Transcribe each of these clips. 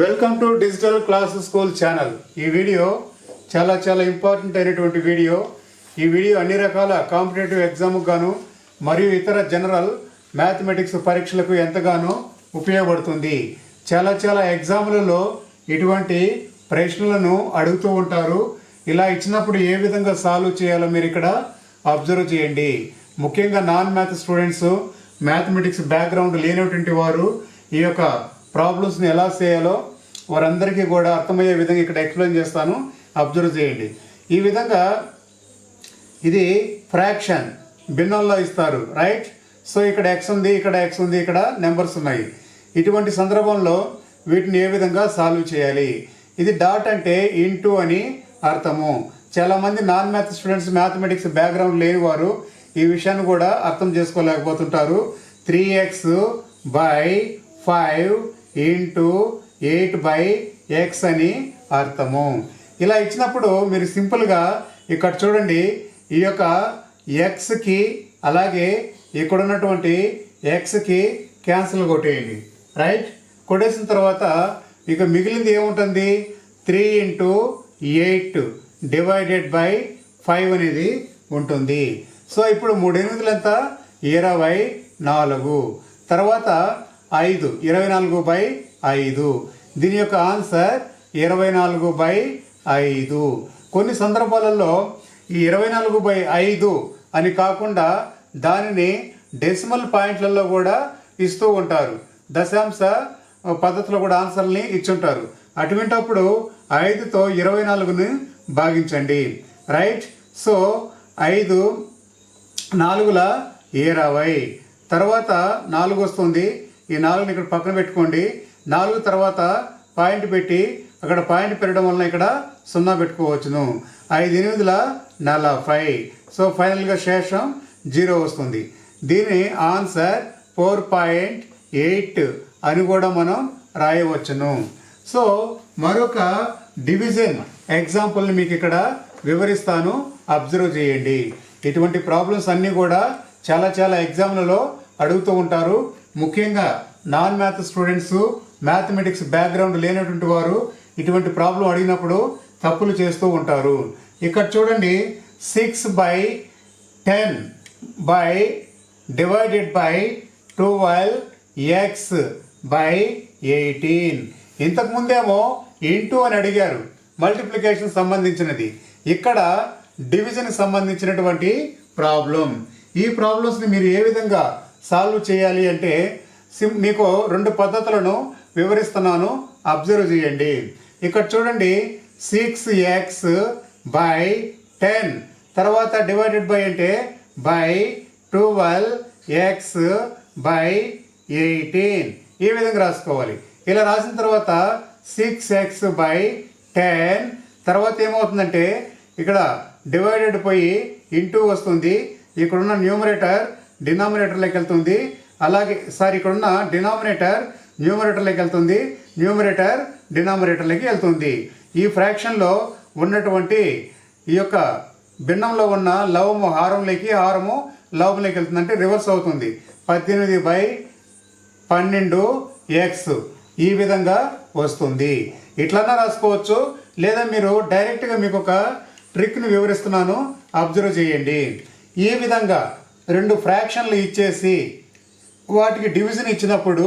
Welcome to digital class school channel ఈ video చాలా చాలా ఇంపార్టెంట్ అయినటువంటి వీడియో. ఈ వీడియో అన్ని రకాల కాంపిటేటివ్ ఎగ్జామ్కు గాను మరియు ఇతర జనరల్ మ్యాథమెటిక్స్ పరీక్షలకు ఎంతగానో ఉపయోగపడుతుంది. చాలా చాలా ఎగ్జాములలో ఇటువంటి ప్రశ్నలను అడుగుతూ ఉంటారు. ఇలా ఇచ్చినప్పుడు ఏ విధంగా సాల్వ్ చేయాలో మీరు ఇక్కడ అబ్జర్వ్ చేయండి. ముఖ్యంగా non math students mathematics background లేనటువంటి వారు ఈ యొక్క ప్రాబ్లమ్స్ని ఎలా చేయాలో వారందరికీ కూడా అర్థమయ్యే విధంగా ఇక్కడ ఎక్స్ప్లెయిన్ చేస్తాను. అబ్జర్వ్ చేయండి. ఈ విధంగా ఇది ఫ్రాక్షన్ భిన్నంలో ఇస్తారు. రైట్? సో ఇక్కడ ఎక్స్ ఉంది ఇక్కడ ఎక్స్ ఉంది ఇక్కడ నెంబర్స్ ఉన్నాయి. ఇటువంటి సందర్భంలో వీటిని ఏ విధంగా సాల్వ్ చేయాలి? ఇది డాట్ అంటే ఇంటూ అని అర్థము. చాలామంది non math students mathematics background లేని వారు ఈ విషయాన్ని కూడా అర్థం చేసుకోలేకపోతుంటారు. Three X by five into eight by X అని అర్థము. ఇలా ఇచ్చినప్పుడు మీరు సింపుల్గా ఇక్కడ చూడండి ఈ యొక్క ఎక్స్కి అలాగే ఇక్కడ ఉన్నటువంటి ఎక్స్కి క్యాన్సిల్ కొట్టేయండి. రైట్ కొట్టేసిన తర్వాత ఇక మిగిలింది ఏముంటుంది? Three into eight divided by five అనేది ఉంటుంది. సో ఇప్పుడు మూడు ఎనిమిదిలు ఇరవై నాలుగు. తర్వాత ఐదు. ఇరవై నాలుగు బై ఐదు. దీని యొక్క ఆన్సర్ ఇరవై నాలుగు బై ఐదు. కొన్ని సందర్భాలలో ఈ ఇరవై నాలుగు బై ఐదు అని కాకుండా దానిని డెసిమల్ పాయింట్లలో కూడా ఇస్తూ ఉంటారు. దశాంశ పద్ధతిలో కూడా ఆన్సర్ని ఇచ్చుంటారు. అటువంటప్పుడు ఐదుతో ఇరవై నాలుగుని భాగించండి. రైట్? సో ఐదు నాలుగుల ఇరవై తర్వాత నాలుగు వస్తుంది. ఈ నాలుగుని ఇక్కడ పక్కన పెట్టుకోండి. నాలుగు తర్వాత పాయింట్ పెట్టి అక్కడ పాయింట్ పెట్టడం వలన ఇక్కడ సున్నా పెట్టుకోవచ్చును. ఐదు ఎనిమిదిల నలభై. సో ఫైనల్గా శేషం జీరో వస్తుంది. దీని ఆన్సర్ ఫోర్ పాయింట్ ఎయిట్ అని కూడా మనం రాయవచ్చును. సో మరొక డివిజన్ ఎగ్జాంపుల్ని మీకు ఇక్కడ వివరిస్తాను. అబ్జర్వ్ చేయండి. ఇటువంటి ప్రాబ్లమ్స్ అన్నీ కూడా చాలా చాలా ఎగ్జామ్లలో అడుగుతూ ఉంటారు. ముఖ్యంగా non math students mathematics background లేనటువంటి వారు ఇటువంటి ప్రాబ్లం అడిగినప్పుడు తప్పులు చేస్తూ ఉంటారు. ఇక్కడ చూడండి six by ten by divided by twelve X by eighteen ఇంతకుముందేమో into అని అడిగారు మల్టిప్లికేషన్ సంబంధించినది. ఇక్కడ డివిజన్ సంబంధించినటువంటి ప్రాబ్లం ఈ ప్రాబ్లమ్స్ని మీరు ఏ విధంగా సాల్వ్ చేయాలి అంటే సిమ్ మీకు రెండు పద్ధతులను వివరిస్తున్నాను. అబ్జర్వ్ చేయండి. ఇక్కడ చూడండి. సిక్స్ ఎక్స్ బై టెన్ తర్వాత డివైడెడ్ బై అంటే by twelve X by eighteen ఈ విధంగా రాసుకోవాలి. ఇలా రాసిన తర్వాత సిక్స్ ఎక్స్ బై టెన్ తర్వాత ఏమవుతుందంటే ఇక్కడ డివైడెడ్ పోయి ఇంటూ వస్తుంది. ఇక్కడున్న న్యూమరేటర్ డినామినేటర్లోకి వెళ్తుంది. అలాగే సారీ ఇక్కడున్న డినామినేటర్ న్యూమరేటర్లోకి వెళ్తుంది. న్యూమరేటర్ డినామినేటర్లోకి వెళ్తుంది. ఈ ఫ్రాక్షన్లో ఉన్నటువంటి ఈ యొక్క భిన్నంలో ఉన్న లవము హారంలోకి హారము లవంలోకి వెళ్తుంది అంటే రివర్స్ అవుతుంది. పద్దెనిమిది బై పన్నెండు ఎక్స్ ఈ విధంగా వస్తుంది. ఇట్లన్నా రాసుకోవచ్చు. లేదా మీరు డైరెక్ట్గా మీకు ఒక ట్రిక్ని వివరిస్తున్నాను. అబ్జర్వ్ చేయండి. ఈ విధంగా రెండు ఫ్రాక్షన్లు ఇచ్చేసి వాటికి డివిజన్ ఇచ్చినప్పుడు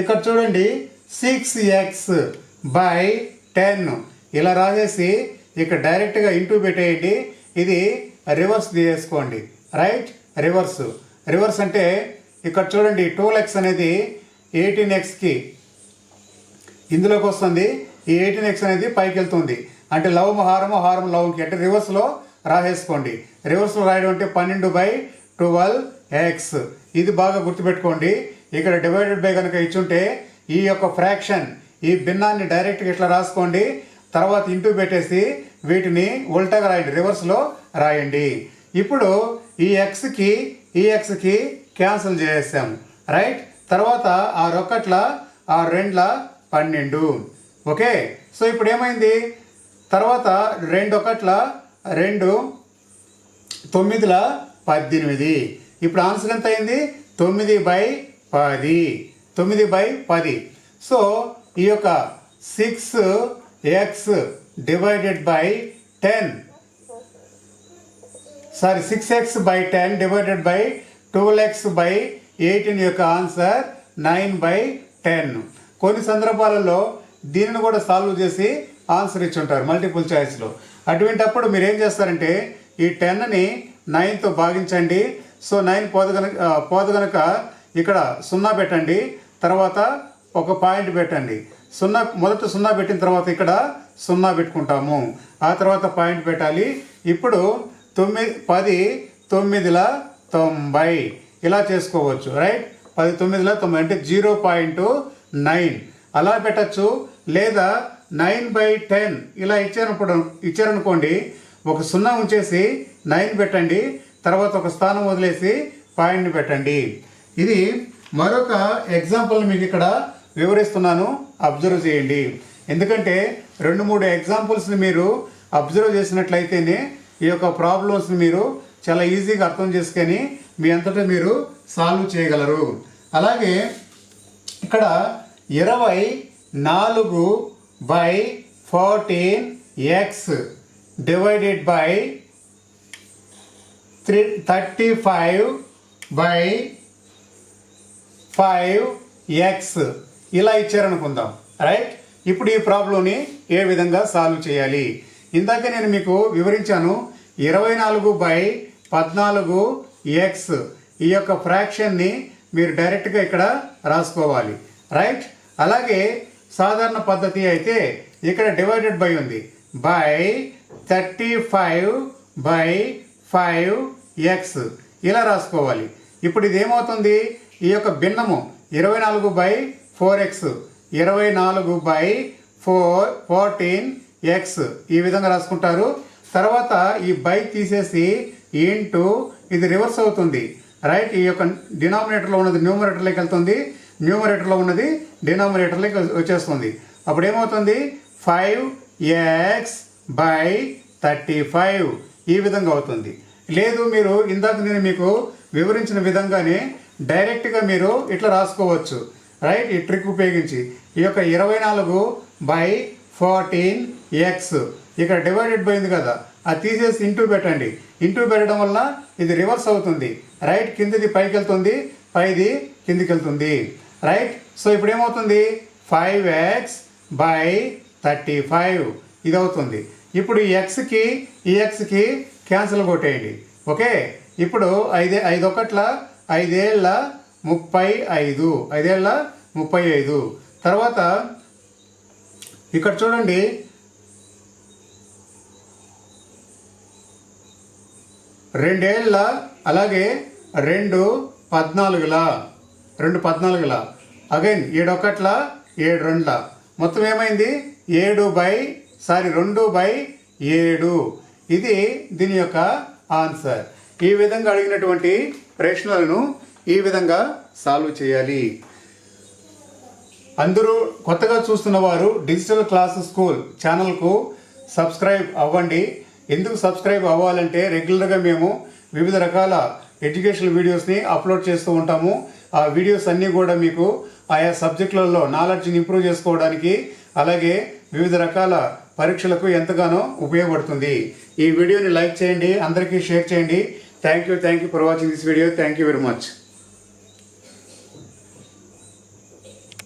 ఇక్కడ చూడండి సిక్స్ ఎక్స్ బై టెన్ ఇలా రాసేసి ఇక్కడ డైరెక్ట్గా ఇంటూ పెట్టేయండి. ఇది రివర్స్ చేసుకోండి రైట్ రివర్స్ రివర్స్ అంటే ఇక్కడ చూడండి టూల్ ఎక్స్ అనేది ఎయిటీన్ ఎక్స్కి ఇందులోకి వస్తుంది ఈ ఎయిటీన్ ఎక్స్ అనేది పైకి వెళ్తుంది అంటే లవ్ హారము హారం లవంకి అంటే రివర్స్లో రాసేసుకోండి. రివర్స్లో రాయడం అంటే పన్నెండు బై ట్వెల్వ్ ఎక్స్. ఇది బాగా గుర్తుపెట్టుకోండి. ఇక్కడ డివైడెడ్ బై కనుక ఇచ్చుంటే ఈ యొక్క ఫ్రాక్షన్ ఈ భిన్నాన్ని డైరెక్ట్గా ఇట్లా రాసుకోండి. తర్వాత ఇంటూ పెట్టేసి వీటిని ఉల్టాగా రాయండి. రివర్స్లో రాయండి. ఇప్పుడు ఈ ఎక్స్కి ఈ ఎక్స్కి క్యాన్సిల్ చేసేసాం. రైట్? తర్వాత ఆ రొక్కట్ల ఆ రెండ్ల పన్నెండు. ఓకే? సో ఇప్పుడు ఏమైంది? తర్వాత రెండు ఒకట్ల రెండు తొమ్మిదిల పద్దెనిమిది. ఇప్పుడు ఆన్సర్ ఎంత అయింది? తొమ్మిది బై పది. తొమ్మిది బై పది. సో ఈ యొక్క six X divided by ten sorry six X by ten divided by twelve X by eighteen యొక్క ఆన్సర్ నైన్ బై టెన్ కొన్ని సందర్భాలలో దీనిని కూడా సాల్వ్ చేసి ఆన్సర్ ఇచ్చి ఉంటారు మల్టిపుల్ చాయిస్లో అటువంటప్పుడు మీరు ఏం చేస్తారంటే ఈ టెన్ని నైన్తో భాగించండి. సో నైన్ పోదు కనుక పోదు కనుక ఇక్కడ సున్నా పెట్టండి. తర్వాత ఒక పాయింట్ పెట్టండి. సున్నా మొదట సున్నా పెట్టిన తర్వాత ఇక్కడ సున్నా పెట్టుకుంటాము. ఆ తర్వాత పాయింట్ పెట్టాలి. ఇప్పుడు తొమ్మిది పది తొమ్మిదిల తొంభై. ఇలా చేసుకోవచ్చు రైట్? పది తొమ్మిదిల తొంభై అంటే జీరో పాయింట్ నైన్. అలా పెట్టచ్చు. లేదా నైన్ బై టెన్ ఇలా ఇచ్చారప్పుడు ఇచ్చారనుకోండి ఒక సున్నా ఉంచేసి నైన్ పెట్టండి తర్వాత ఒక స్థానం వదిలేసి పాయింట్ని పెట్టండి. ఇది మరొక ఎగ్జాంపుల్ మీకు ఇక్కడ వివరిస్తున్నాను. అబ్జర్వ్ చేయండి. ఎందుకంటే రెండు మూడు ఎగ్జాంపుల్స్ని మీరు అబ్జర్వ్ చేసినట్లయితేనే ఈ యొక్క ప్రాబ్లమ్స్ని మీరు చాలా ఈజీగా అర్థం చేసుకొని మీ అంతటా మీరు సాల్వ్ చేయగలరు. అలాగే ఇక్కడ ఇరవై నాలుగు by fourteen X divided by three thirty five by five X ఇలా ఇచ్చారనుకుందాం. రైట్ ఇప్పుడు ఈ ప్రాబ్లంని ఏ విధంగా సాల్వ్ చేయాలి? ఇందాక నేను మీకు వివరించాను ఇరవై నాలుగు బై పద్నాలుగు ఎక్స్ ఈ యొక్క ఫ్రాక్షన్ని మీరు డైరెక్ట్గా ఇక్కడ రాసుకోవాలి. రైట్ అలాగే సాధారణ పద్ధతి అయితే ఇక్కడ డివైడెడ్ బై ఉంది. By thirty five by five X. ఇలా రాసుకోవాలి. ఇప్పుడు ఇది ఏమవుతుంది ఈ యొక్క భిన్నము ఇరవై నాలుగు బై ఫోర్ ఎక్స్. ఇరవై నాలుగు బై ఫోర్ ఫోర్టీన్ ఎక్స్. ఈ విధంగా రాసుకుంటారు. తర్వాత ఈ బై తీసేసి ఇంటూ ఇది రివర్స్ అవుతుంది. రైట్ ఈ యొక్క డినామినేటర్లో ఉన్నది న్యూమరేటర్లోకి వెళ్తుంది. న్యూమరేటర్లో ఉన్నది డినామినేటర్లోకి వచ్చేస్తుంది. అప్పుడు ఏమవుతుంది five X by thirty five ఈ విధంగా అవుతుంది. లేదు మీరు ఇందాక నేను మీకు వివరించిన విధంగానే డైరెక్ట్గా మీరు ఇట్లా రాసుకోవచ్చు. రైట్ ఈ ట్రిక్ ఉపయోగించి. ఈ యొక్క ఇరవై నాలుగు బై ఫోర్టీన్ ఎక్స్ ఇక్కడ డివైడెడ్ పోయింది కదా. అది తీసేసి ఇంటూ పెట్టండి. ఇంటూ పెట్టడం వల్ల ఇది రివర్స్ అవుతుంది. రైట్ కిందది పైకి వెళ్తుంది పైది కిందికి వెళ్తుంది రైట్ సో ఇప్పుడు ఏమవుతుంది five X by thirty five ఇది అవుతుంది ఇప్పుడు ఈ ఎక్స్కి ఈ ఎక్స్కి క్యాన్సిల్ కొట్టేయండి. ఓకే? ఇప్పుడు ఐదే ఐదు ఒకట్ల ఐదేళ్ళ ముప్పై ఐదు. ఐదేళ్ళ ముప్పై ఐదు. తర్వాత ఇక్కడ చూడండి. రెండేళ్ళ అలాగే రెండు పద్నాలుగుల రెండు పద్నాలుగుల. అగైన్ ఏడొకట్ల ఏడు రెండుల. మొత్తం ఏమైంది? ఏడు బై సారీ రెండు బై ఏడు. ఇది దీని యొక్క ఆన్సర్. ఈ విధంగా అడిగినటువంటి ప్రశ్నలను ఈ విధంగా సాల్వ్ చేయాలి. అందరూ కొత్తగా చూస్తున్న వారు డిజిటల్ క్లాస్ స్కూల్ ఛానల్కు సబ్స్క్రైబ్ అవ్వండి. ఎందుకు సబ్స్క్రైబ్ అవ్వాలంటే రెగ్యులర్గా మేము వివిధ రకాల ఎడ్యుకేషన్ వీడియోస్ని అప్లోడ్ చేస్తూ ఉంటాము. ఆ వీడియోస్ అన్నీ కూడా మీకు ఆయా సబ్జెక్టులలో నాలెడ్జ్ని ఇంప్రూవ్ చేసుకోవడానికి అలాగే వివిధ రకాల పరీక్షలకు ఎంతగానో ఉపయోగపడుతుంది. ఈ వీడియోని లైక్ చేయండి అందరికీ షేర్ చేయండి. Thank you thank you for watching this video thank you very much